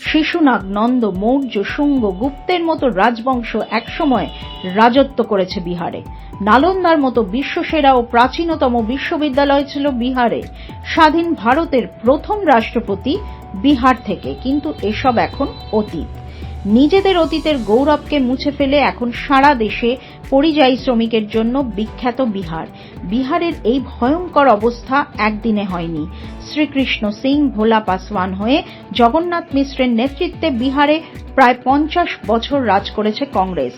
শিশুনাগ, নন্দ, মৌর্য, শুঙ্গ, গুপ্তের মতো রাজবংশ একসময় রাজত্ব করেছে বিহারে। নালন্দার মতো বিশ্বসেরা ও প্রাচীনতম বিশ্ববিদ্যালয় ছিল বিহারে। স্বাধীন ভারতের প্রথম রাষ্ট্রপতি বিহার থেকে, কিন্তু এসব এখন অতীত। নিজেদের অতীতের গৌরবকে মুছে ফেলে এখন সারা দেশে পরিযায়ী শ্রমিকের জন্য বিখ্যাত বিহার। বিহারের এই ভয়ঙ্কর অবস্থা একদিনে হয়নি। শ্রীকৃষ্ণ সিং, ভোলা পাসওয়ান হয়ে জগন্নাথ মিশ্রের নেতৃত্বে বিহারে প্রায় পঞ্চাশ বছর রাজ করেছে কংগ্রেস।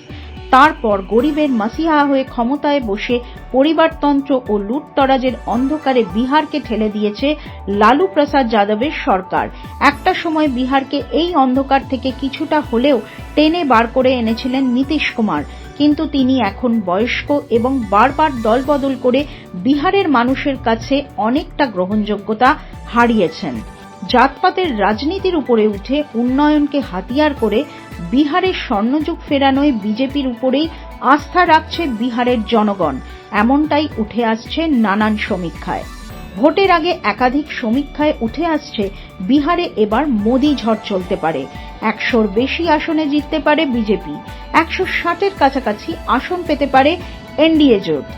তারপর গরিবের মাসিহা হয়ে ক্ষমতায় বসে পরিবারতন্ত্র ও লুটতরাজের অন্ধকারে বিহারকে ঠেলে দিয়েছে লালু প্রসাদ যাদবের সরকার। একটা সময় বিহারকে এই অন্ধকার থেকে কিছুটা হলেও টেনে বার করে এনেছিলেন নীতিশ কুমার। কিন্তু তিনি এখন বয়স্ক এবং বারবার দলবদল করে বিহারের মানুষের কাছে অনেকটা গ্রহণযোগ্যতা হারিয়েছেন। জাতপাতের রাজনীতির উপরে উঠে উন্নয়নকে হাতিয়ার করে বিহারের স্বর্ণযুগ ফেরানোয় বিজেপির উপরেই আস্থা রাখছে বিহারের জনগণ। এমনটাই উঠে আসছে নানান সমীক্ষায়। ভোটের আগে একাধিক সমীক্ষায় উঠে আসছে, বিহারে এবার মোদী ঝড় চলতে পারে। একশোর বেশি আসনে জিততে পারে বিজেপি। একশো ষাটের কাছাকাছি আসন পেতে পারে এনডিএ জোট।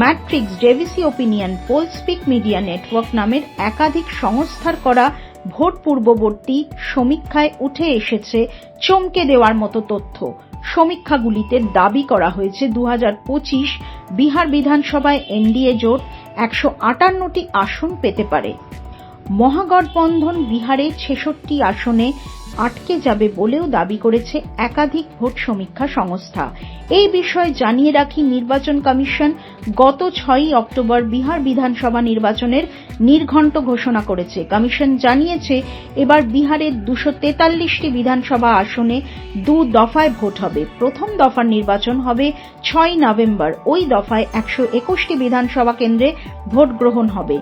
Matrix ডেভিসি opinion poll Spick media network নামের একাধিক সংস্থার করা ভোট পূর্ববর্তী সমীক্ষায় উঠে এসেছে চমকে দেওয়ার মতো তথ্য। সমীক্ষাগুলিতে দাবি করা হয়েছে দু হাজার পঁচিশ বিহার বিধানসভায় এনডিএ জোট একশো আটান্নটি আসন পেতে পারে। মহাগঠবন্ধন বিহারে ছেষট্টি আসনে আটকে যাবে বলেও দাবি করেছে একাধিক ভোট সমীক্ষা সংস্থা। এই বিষয়ে জানিয়ে রাখি নির্বাচন কমিশন, গত ছয়ই অক্টোবর বিহার বিধানসভা নির্বাচনের নির্ঘণ্ট ঘোষণা করেছে। কমিশন জানিয়েছে, এবার বিহারের দুশো তেতাল্লিশটি বিধানসভা আসনে দু দফায় ভোট হবে। প্রথম দফার নির্বাচন হবে ছয় নভেম্বর। ওই দফায় একশো একুশটি বিধানসভা কেন্দ্রে ভোট গ্রহণ হবে।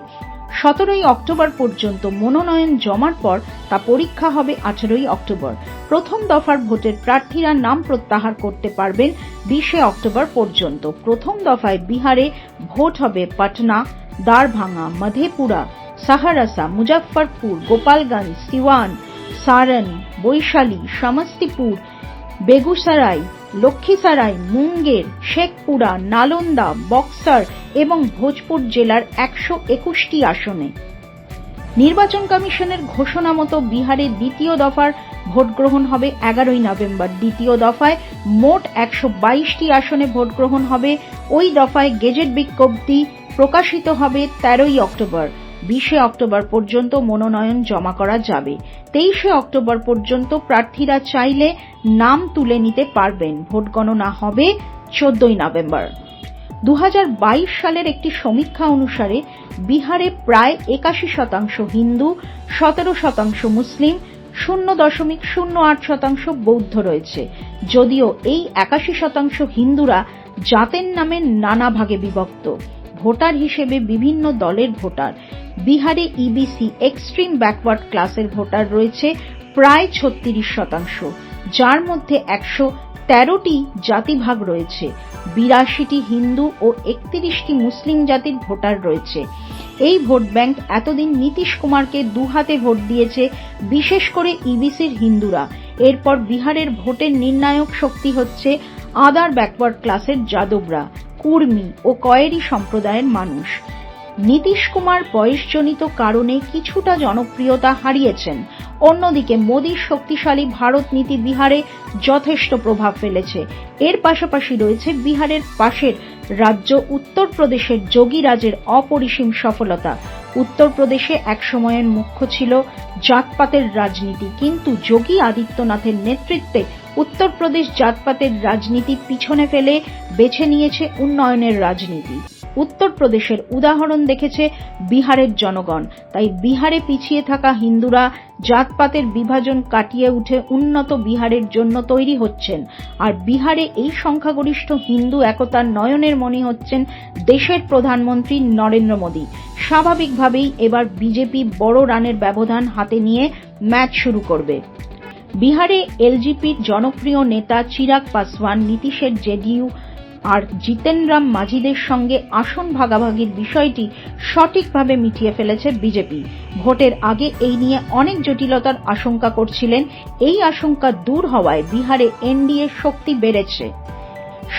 সতেরোই অক্টোবর পর্যন্ত মনোনয়ন জমার পর তা পরীক্ষা হবে আঠেরোই অক্টোবর। প্রথম দফার ভোটের প্রার্থীরা নাম প্রত্যাহার করতে পারবেন বিশে অক্টোবর পর্যন্ত। প্রথম দফায় বিহারে ভোট হবে পাটনা, দারভাঙ্গা, মধেপুরা, সাহারাসা, মুজফ্ফরপুর, গোপালগঞ্জ, সিওয়ান, সারন, বৈশালী, সমস্তিপুর, বেগুসরাই লক্ষ্মীসরাই, মুঙ্গের, শেখপুরা, নালন্দা, বক্সার এবং ভোজপুর জেলার একশো একুশটি আসনে। নির্বাচন কমিশনের ঘোষণা মতো বিহারে দ্বিতীয় দফার ভোটগ্রহণ হবে এগারোই নভেম্বর। দ্বিতীয় দফায় মোট একশো বাইশটি আসনে ভোটগ্রহণ হবে। ওই দফায় গেজেট বিজ্ঞপ্তি প্রকাশিত হবে তেরোই অক্টোবর। বিশে অক্টোবর পর্যন্ত মনোনয়ন জমা করা যাবে। তেইশে অক্টোবর পর্যন্ত প্রার্থীরা চাইলে নাম তুলে নিতে পারবেন। ভোট গণনা হবে চোদ্দই নভেম্বর। দুহাজার বাইশ সালের একটি সমীক্ষা অনুসারে বিহারে প্রায় একাশি শতাংশ হিন্দু, সতেরো শতাংশ মুসলিম, শূন্য দশমিক শূন্য আট শতাংশ বৌদ্ধ রয়েছে। যদিও এই একাশি শতাংশ হিন্দুরা জাতের নামে নানা ভাগে বিভক্ত। ভোটার হিসেবে বিভিন্ন দলের ভোটার। বিহারে ইবিসি এক্সট্রিম ব্যাকওয়ার্ড ক্লাসের ভোটার রয়েছে প্রায় ছত্রিশ শতাংশ, যার মধ্যে একশো তেরোটি জাতিভাগ রয়েছে। বিরাশিটি হিন্দু ও একত্রিশটি মুসলিম জাতির ভোটার রয়েছে। এই ভোট ব্যাংক এতদিন নীতিশ কুমারকে দুহাতে ভোট দিয়েছে, বিশেষ করে ইবিসির হিন্দুরা। এরপর বিহারের ভোটের নির্ণায়ক শক্তি হচ্ছে আদার ব্যাকওয়ার্ড ক্লাসের যাদবরা, কুর্মি ও কয়েরি সম্প্রদায়ের মানুষ। নীতিশ কুমার বয়সজনিত কারণে কিছুটা জনপ্রিয়তা হারিয়েছেন। অন্যদিকে মোদীর শক্তিশালী ভারত নীতি বিহারে যথেষ্ট প্রভাব ফেলেছে। এর পাশাপাশি রয়েছে বিহারের পাশের রাজ্য উত্তরপ্রদেশের যোগীরাজের অপরিসীম সফলতা। উত্তরপ্রদেশে একসময়ের মুখ্য ছিল জাতপাতের রাজনীতি, কিন্তু যোগী আদিত্যনাথের নেতৃত্বে উত্তরপ্রদেশ জাতপাতের রাজনীতি পিছনে ফেলে বেছে নিয়েছে উন্নয়নের রাজনীতি। উত্তরপ্রদেশের উদাহরণ দেখেছে বিহারের জনগণ। তাই বিহারে পিছিয়ে থাকা হিন্দুরা জাতপাতের বিভাজন কাটিয়ে উঠে উন্নত বিহারের জন্য তৈরি হচ্ছেন। আর বিহারে এই সংখ্যাগরিষ্ঠ হিন্দু একতার নয়নের মনি হচ্ছেন দেশের প্রধানমন্ত্রী নরেন্দ্র মোদী। স্বাভাবিকভাবেই এবার বিজেপি বড় রানের ব্যবধান হাতে নিয়ে ম্যাচ শুরু করবে। বিহারে এলজিপির জনপ্রিয় নেতা চিরাগ পাসওয়ান, নীতিশের জেডিইউ আর জিতেন রাম মাঝিদের সঙ্গে আসন ভাগাভাগির বিষয়টি সঠিকভাবে মিটিয়ে ফেলেছে বিজেপি। ভোটের আগে এই নিয়ে অনেক জটিলতার আশঙ্কা করছিলেন। এই আশঙ্কা দূর হওয়ায় বিহারে এনডিএ শক্তি বেড়েছে।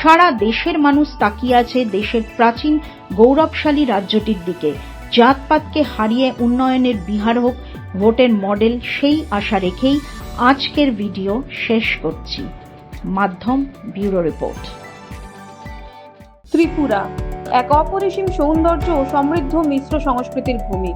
সারা দেশের মানুষ তাকিয়ে আছে দেশের প্রাচীন গৌরবশালী রাজ্যটির দিকে। জাতপাতকে হারিয়ে উন্নয়নের বিহার হোক, ভোটের মডেল সেই আশা রেখেই আজকের ভিডিও শেষ করছি। মাধ্যম ব্যুরো রিপোর্ট। ত্রিপুরা, এক অপরিসীম সৌন্দর্য ও সমৃদ্ধ মিশ্র সংস্কৃতির ভূমি।